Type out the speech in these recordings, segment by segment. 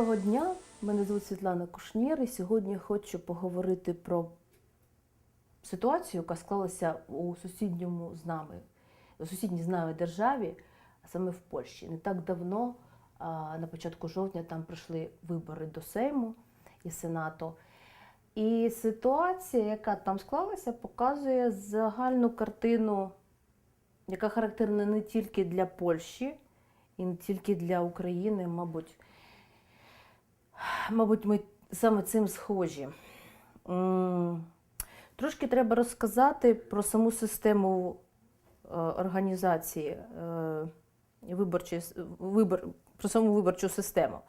Доброго дня, мене звуть Світлана Кушнір, і сьогодні хочу поговорити про ситуацію, яка склалася у сусідньому з нами, у сусідній з нами державі, а саме в Польщі. Не так давно, на початку жовтня, там пройшли вибори до Сейму і Сенату. І ситуація, яка там склалася, показує загальну картину, яка характерна не тільки для Польщі і не тільки для України, мабуть. Мабуть, ми саме цим схожі. Трошки треба розказати про саму систему е, організації е, виборчої, вибор, про саму виборчу систему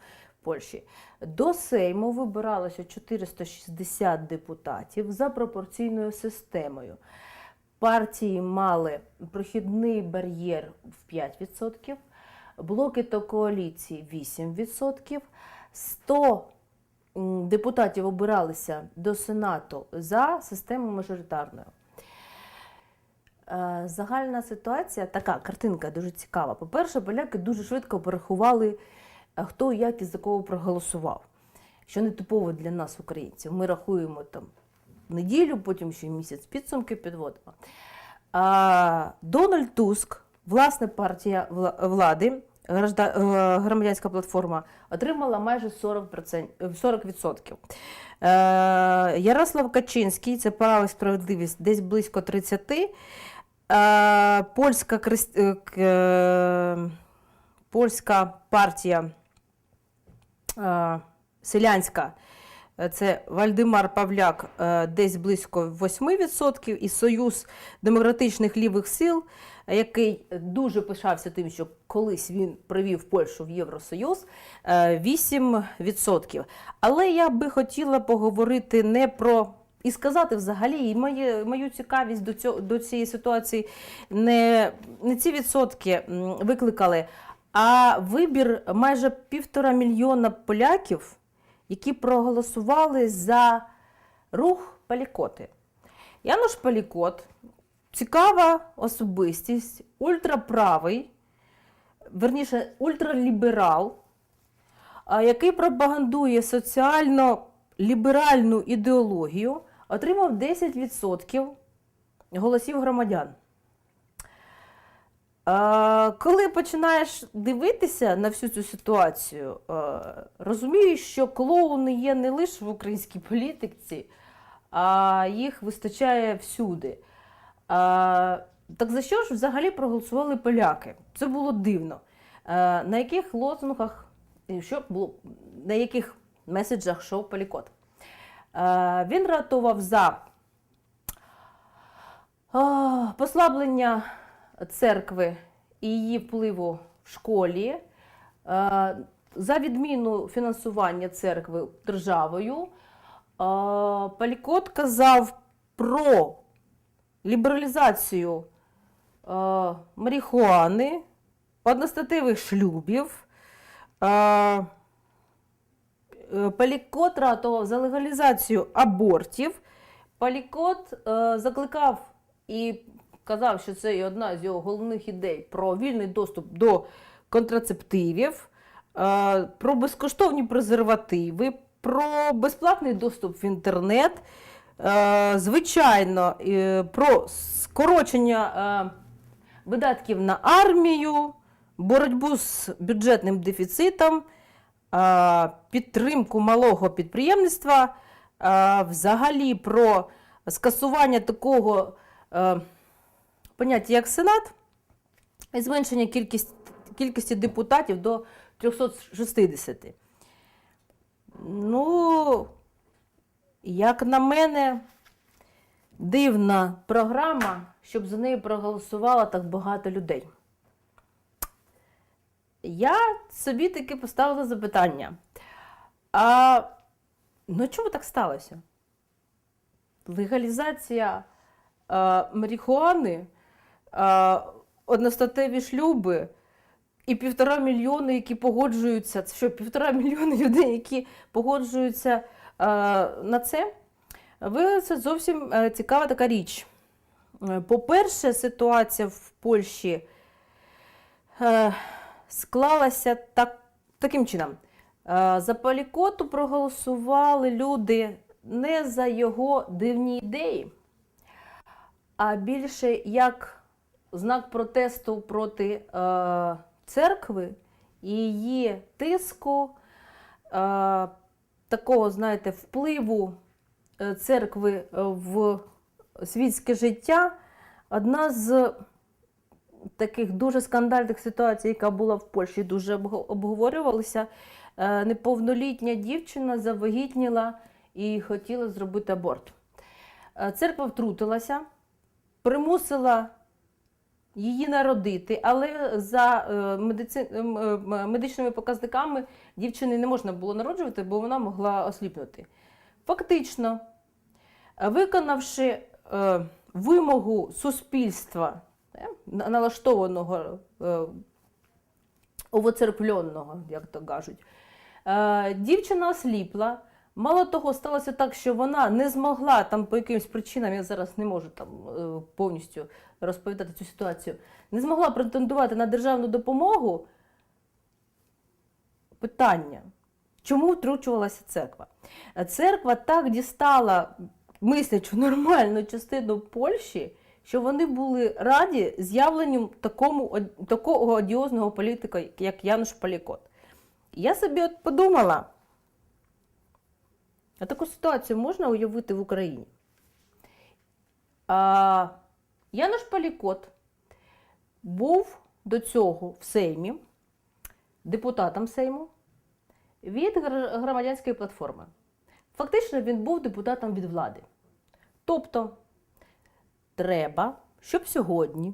в Польщі. До Сейму вибиралося 460 депутатів за пропорційною системою. Партії мали прохідний бар'єр в 5%, блоки та коаліції 8%, 100 депутатів обиралися до Сенату за системою мажоритарною. Е, Загальна ситуація така картинка дуже цікава. По-перше, поляки дуже швидко порахували, е, хто як і за кого проголосував. Що не типово для нас, українців. Ми рахуємо там неділю, потім ще місяць підсумки підводимо. А, Дональд Туск, власне партія влади, е, громадянська платформа, отримала майже 40%. е, 40%. Е, Ярослав Качинський, це права і справедливість, десь близько 30%. Е, Польська, е, е, польська партія е, селянська. Е, Це Вальдемар Павляк е, десь близько 8%, і Союз демократичних лівих сил, е, який дуже пишався тим, що колись він привів Польщу в Євросоюз, е, 8%. Але я би хотіла поговорити не про. І сказати взагалі, і моє, мою цікавість до, цього, до цієї ситуації не, не ці відсотки викликали, а вибір майже півтора мільйона поляків, які проголосували за рух Палікоти. Януш Палікот цікава особистість, ультраправий, верніше, ультраліберал, який пропагандує соціально-ліберальну ідеологію, отримав 10% голосів громадян. Коли починаєш дивитися на всю цю ситуацію, розумієш, що клоуни є не лише в українській політиці, а їх вистачає всюди. Так за що ж взагалі проголосували поляки? Це було дивно. Е, На яких лозунгах, що було, на яких меседжах йшов Полікот? Е, Він ратував за послаблення церкви і її впливу в школі, е, за відміну фінансування церкви державою. Палікот казав про лібералізацію е, марихуани, одностатевих шлюбів. Е, е, Палікот за легалізацію абортів. Палікот е, закликав і казав, що це і одна з його головних ідей про вільний доступ до контрацептивів, е, про безкоштовні презервативи, про безплатний доступ в інтернет, звичайно, е, про скорочення е, видатків на армію, боротьбу з бюджетним дефіцитом, е, підтримку малого підприємництва, взагалі про скасування такого поняття як Сенат і зменшення кількість, кількості депутатів до 360. Ну, як на мене, дивна програма, щоб за нею проголосувало так багато людей. Я собі таки поставила запитання. А ну чому так сталося? Легалізація е, марихуани, е, одностатеві шлюби і півтора мільйони, які погоджуються. Що, півтора мільйони людей, які погоджуються на це? Ви це зовсім е, цікава така річ. Е, По-перше, ситуація в Польщі е, склалася так, таким чином. Е, Е, За Палікоту проголосували люди не за його дивні ідеї, а більше як знак протесту проти е, церкви і її тиску, е, такого, знаєте, впливу е, церкви е, в світське життя. Одна з таких дуже скандальних ситуацій, яка була в Польщі, дуже обговорювалася. Е, Неповнолітня дівчина завагітніла і хотіла зробити аборт. Церква втрутилася, примусила її народити, але за е, медици... е, медичними показниками дівчини не можна було народжувати, бо вона могла осліпнути. Фактично, виконавши е, вимогу суспільства, налаштованого овоцерпленого, як то кажуть, дівчина осліпла. Мало того, сталося так, що вона не змогла там по якимось причинам, я зараз не можу там е, повністю розповідати цю ситуацію, не змогла претендувати на державну допомогу. Питання, чому втручувалася церква? Церква так дістала мислячу нормальну частину Польщі, що вони були раді з'явленню такого одіозного політика, як Януш Палікот. Я собі от подумала, а таку ситуацію можна уявити в Україні? А, Януш Палікот був до цього в Сеймі, депутатом Сейму від громадянської платформи. Фактично він був депутатом від влади. Тобто, треба, щоб сьогодні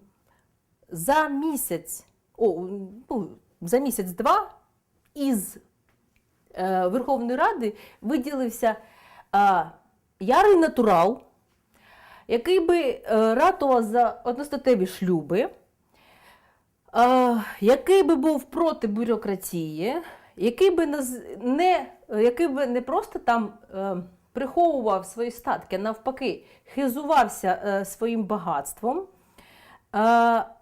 за місяць, о, ну, за місяць-два із Верховної Ради виділився е, ярий натурал, який би е, ратував за одностатеві шлюби, е, який би був проти бюрократії, який би не, який би не просто там е, приховував свої статки, а навпаки, хизувався е, своїм багатством, е,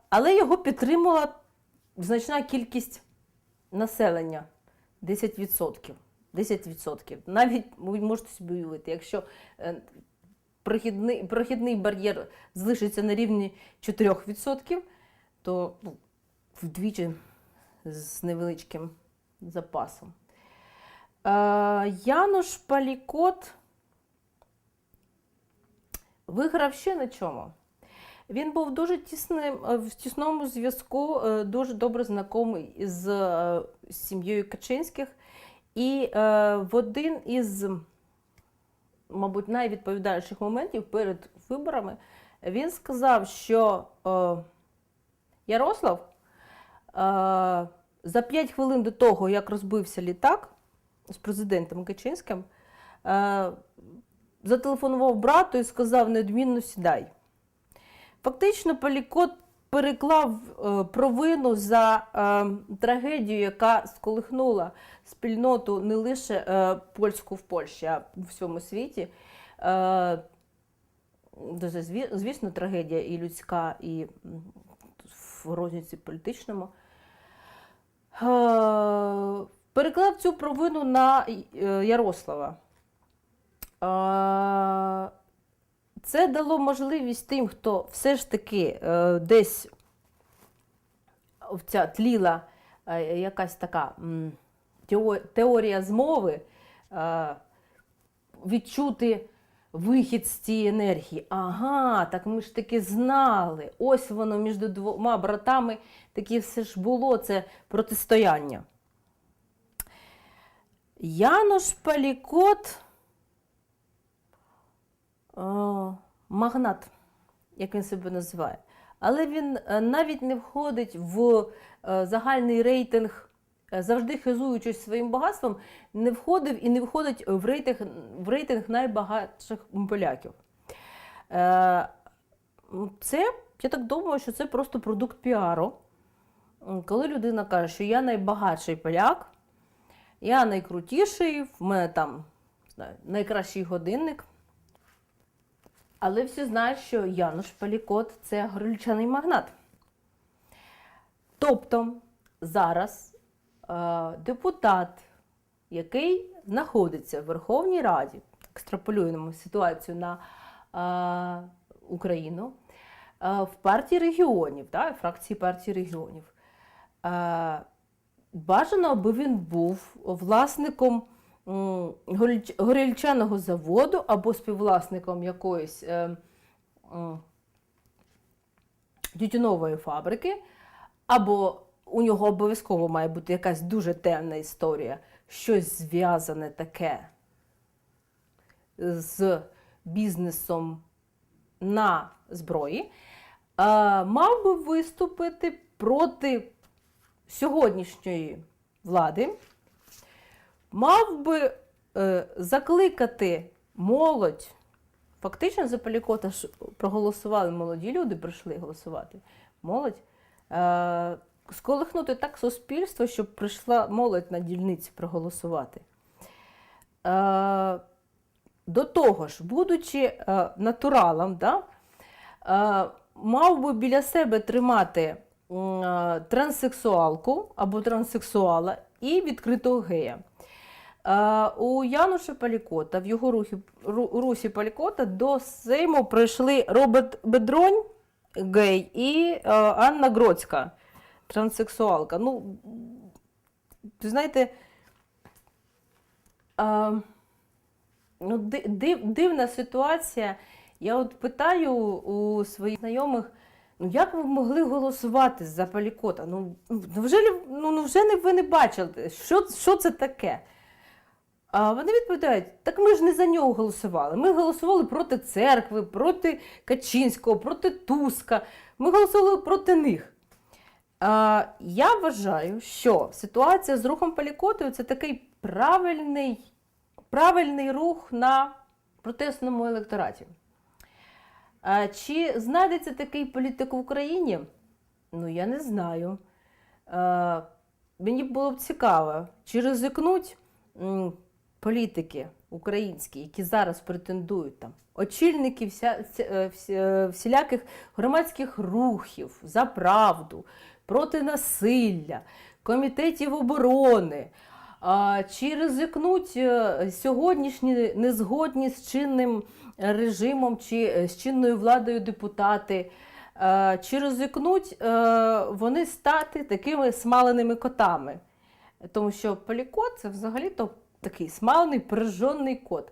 але його підтримала значна кількість населення 10%. 10%. Навіть ви можете собі уявити, якщо е, прохідний, прохідний бар'єр залишиться на рівні 4%, то ну, вдвічі з невеличким запасом. Е, Януш Палікот виграв ще на чому. Він був дуже тісним, е, в тісному зв'язку, е, дуже добре знайомий з е, сім'єю Качинських. І в один із, мабуть, найвідповідальніших моментів перед виборами він сказав, що Ярослав за 5 хвилин до того, як розбився літак з президентом Качинським, зателефонував брату і сказав: неодмінно сідай. Фактично, Палікот переклав е, провину за е, трагедію, яка сколихнула спільноту не лише е, польську в Польщі, а в всьому світі. Дуже звісно, трагедія і людська, і в розніці політичному. Переклав цю провину на Ярослава. Це дало можливість тим, хто все ж таки е, десь ця тліла е, якась така теорія змови, е, відчути вихід з цієї енергії. Ага, так ми ж таки знали. Ось воно між двома братами таке все ж було це протистояння. Янош Палікот. Магнат, як він себе називає. Але він е, навіть не входить в е, загальний рейтинг, е, завжди хизуючись своїм багатством, не входив і не входить в рейтинг, в рейтинг найбагатших поляків. Це, я так думаю, що це просто продукт піару. Коли людина каже, що я найбагатший поляк, я найкрутіший, в мене там знаю, найкращий годинник. Але всі знають, що Януш Палікот це горільчаний магнат. Тобто зараз е, депутат який знаходиться в Верховній Раді, екстраполюємо ситуацію на е, Україну, е, в партії регіонів, да, фракції партії регіонів. Е, бажано, аби він був власником м, горіль- горілчаного заводу або співвласником якоїсь е, м, тютюнової фабрики, або у нього обов'язково має бути якась дуже темна історія, щось зв'язане таке з бізнесом на зброї, е, мав би виступити проти сьогоднішньої влади, мав би е, закликати молодь. Фактично за Полікота проголосували молоді люди, прийшли голосувати. Молодь. Е, сколихнути так суспільство, щоб прийшла молодь на дільниці проголосувати. Е, до того ж, будучи е, натуралом, да, е, мав би біля себе тримати е, транссексуалку або транссексуала і відкритого гея. У Януша Палікота, в його рухі, русі Палікота до Сейму прийшли Роберт Бедронь, гей, і е, Анна Гроцька, транссексуалка. Ну, знаєте, ну, див, дивна ситуація. Я от питаю у своїх знайомих, ну як ви могли голосувати за Палікота? Ну, ну, вже, ну, ну, вже не, ви не бачили, що, що це таке? А вони відповідають: так ми ж не за нього голосували. Ми голосували проти церкви, проти Качинського, проти Туска. Ми голосували проти них. А, я вважаю, що ситуація з рухом Палікотою це такий правильний, правильний рух на протестному електораті. А, чи знайдеться такий політик в Україні? Ну, я не знаю. А, мені було б цікаво, чи ризикнуть політики українські, які зараз претендують там, очільники вся, ці- е, е, всіляких громадських рухів за правду, проти насилля, комітетів оборони. Чи ризикнуть е, сьогоднішні незгодні з чинним режимом чи з чинною владою депутати? Чи ризикнуть вони стати такими смаленими котами? Тому що полікот це взагалі-то такий смалений, прижжений кот.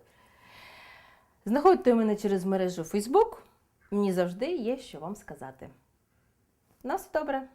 Знаходьте мене через мережу Facebook. Мені завжди є що вам сказати. На все добре!